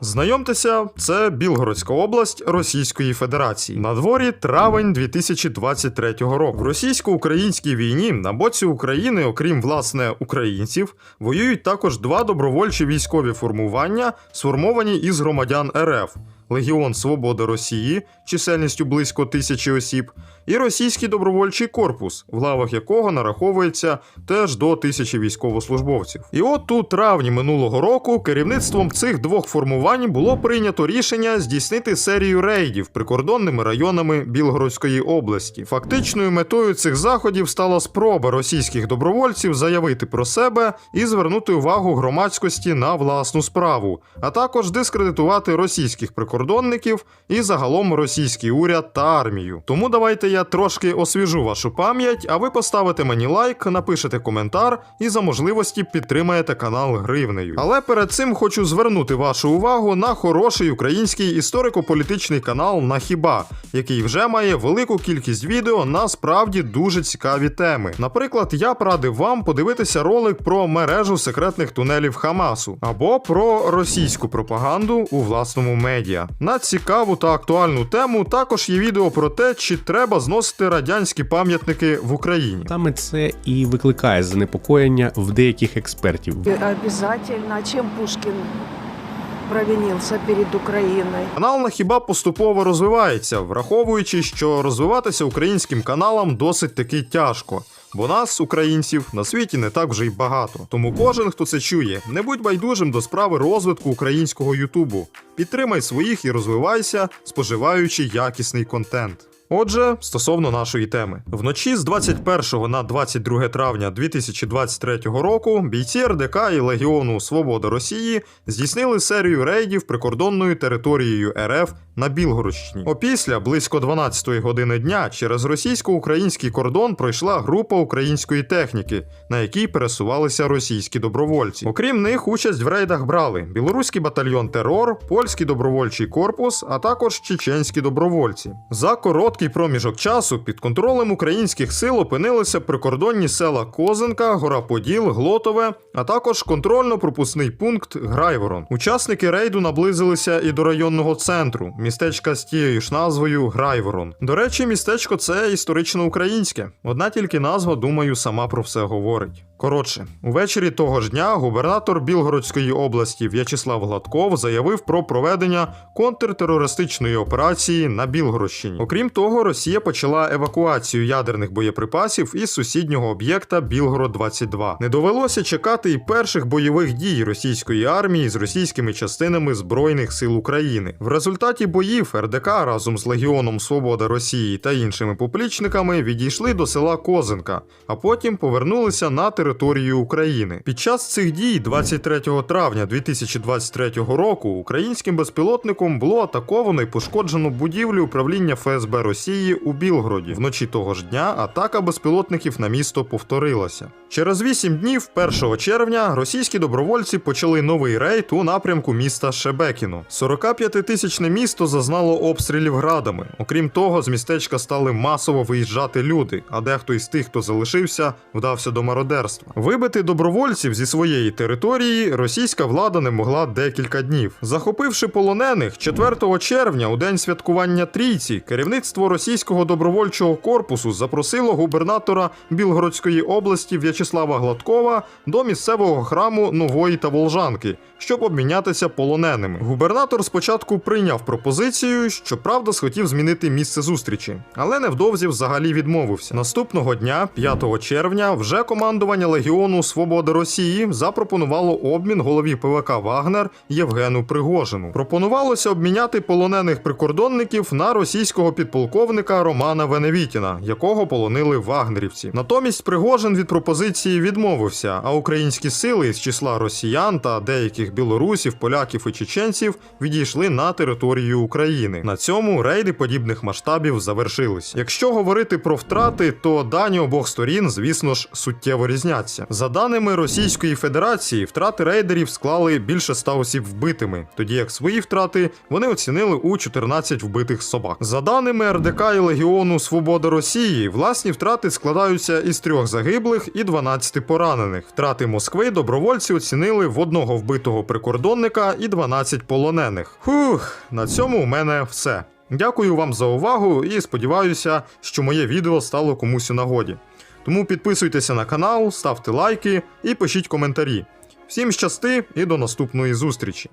Знайомтеся, це Білгородська область Російської Федерації. На дворі травень 2023 року. В російсько-українській війні на боці України, окрім власне українців, воюють також два добровольчі військові формування, сформовані із громадян РФ. Легіон Свобода Росії чисельністю близько тисячі осіб, і російський добровольчий корпус, в лавах якого нараховується теж до тисячі військовослужбовців. І от у травні минулого року керівництвом цих двох формувань було прийнято рішення здійснити серію рейдів прикордонними районами Білгородської області. Фактичною метою цих заходів стала спроба російських добровольців заявити про себе і звернути увагу громадськості на власну справу, а також дискредитувати російських прикордонників і загалом російський уряд та армію. Тому давайте я трошки освіжу вашу пам'ять, а ви поставите мені лайк, напишете коментар і за можливості підтримаєте канал гривнею. Але перед цим хочу звернути вашу увагу на хороший український історико-політичний канал на хіба, який вже має велику кількість відео на справді дуже цікаві теми. Наприклад, я б радив вам подивитися ролик про мережу секретних тунелів Хамасу або про російську пропаганду у власному медіа. На цікаву та актуальну тему також є відео про те, чи треба зносити радянські пам'ятники в Україні. Саме це і викликає занепокоєння в деяких експертів. Обязательно. А чем Пушкин провинился перед Украиной? Канал на хіба поступово розвивається, враховуючи, що розвиватися українським каналам досить таки тяжко. Бо нас, українців, на світі не так вже й багато. Тому кожен, хто це чує, не будь байдужим до справи розвитку українського Ютубу. Підтримай своїх і розвивайся, споживаючи якісний контент. Отже, стосовно нашої теми, вночі з 21 на 22 травня 2023 року бійці РДК і Легіону Свобода Росії здійснили серію рейдів прикордонною територією РФ на Білгородщині. Опісля близько 12 години дня через російсько-український кордон пройшла група української техніки, на якій пересувалися російські добровольці. Окрім них, участь в рейдах брали білоруський батальйон Терор, польський добровольчий корпус, а також чеченські добровольці. За короткий проміжок часу під контролем українських сил опинилися прикордонні села Козинка, Гора Поділ, Глотове, а також контрольно-пропускний пункт Грайворон. Учасники рейду наблизилися і до районного центру, містечка з тією ж назвою Грайворон. До речі, містечко це історично українське. Одна тільки назва, думаю, сама про все говорить. Коротше, увечері того ж дня губернатор Білгородської області В'ячеслав Гладков заявив про проведення контртерористичної операції на Білгородщині. Окрім того, Росія почала евакуацію ядерних боєприпасів із сусіднього об'єкта Білгород 22 Не довелося чекати і перших бойових дій російської армії з російськими частинами Збройних сил України. В результаті боїв РДК разом з Легіоном Свобода Росії та іншими поплічниками відійшли до села Козинка, а потім повернулися на територію України. Під час цих дій, 23 травня 2023 року, українським безпілотником було атаковано і пошкоджено будівлю управління ФСБ Росії у Білгороді. Вночі того ж дня атака безпілотників на місто повторилася. Через 8 днів, 1 червня, російські добровольці почали новий рейд у напрямку міста Шебекіно. 45-тисячне місто зазнало обстрілів градами. Окрім того, з містечка стали масово виїжджати люди, а дехто із тих, хто залишився, вдався до мародерства. Вибити добровольців зі своєї території російська влада не могла декілька днів. Захопивши полонених 4 червня, у день святкування трійці, керівництво російського добровольчого корпусу запросило губернатора Білгородської області В'ячеслава Гладкова до місцевого храму Нової та Волжанки, щоб обмінятися полоненими. Губернатор спочатку прийняв пропозицію, щоправда, схотів змінити місце зустрічі, але невдовзі взагалі відмовився. Наступного дня, 5 червня, вже командування Легіону Свобода Росії запропонувало обмін голові ПВК Вагнер Євгену Пригожину. Пропонувалося обміняти полонених прикордонників на російського підполковника Романа Веневітіна, якого полонили вагнерівці. Натомість Пригожин від пропозиції відмовився, а українські сили з числа росіян та деяких білорусів, поляків і чеченців відійшли на територію України. На цьому рейди подібних масштабів завершились. Якщо говорити про втрати, то дані обох сторін, звісно ж, суттєво різняться. За даними Російської Федерації, втрати рейдерів склали більше 100 осіб вбитими, тоді як свої втрати вони оцінили у 14 вбитих собак. За даними РДК РДК і Легіону Свобода Росії власні втрати складаються із трьох загиблих і 12 поранених. Втрати Москви добровольці оцінили в одного вбитого прикордонника і 12 полонених. Фух, на цьому у мене все. Дякую вам за увагу і сподіваюся, що моє відео стало комусь у нагоді. Тому підписуйтеся на канал, ставте лайки і пишіть коментарі. Всім щасти і до наступної зустрічі!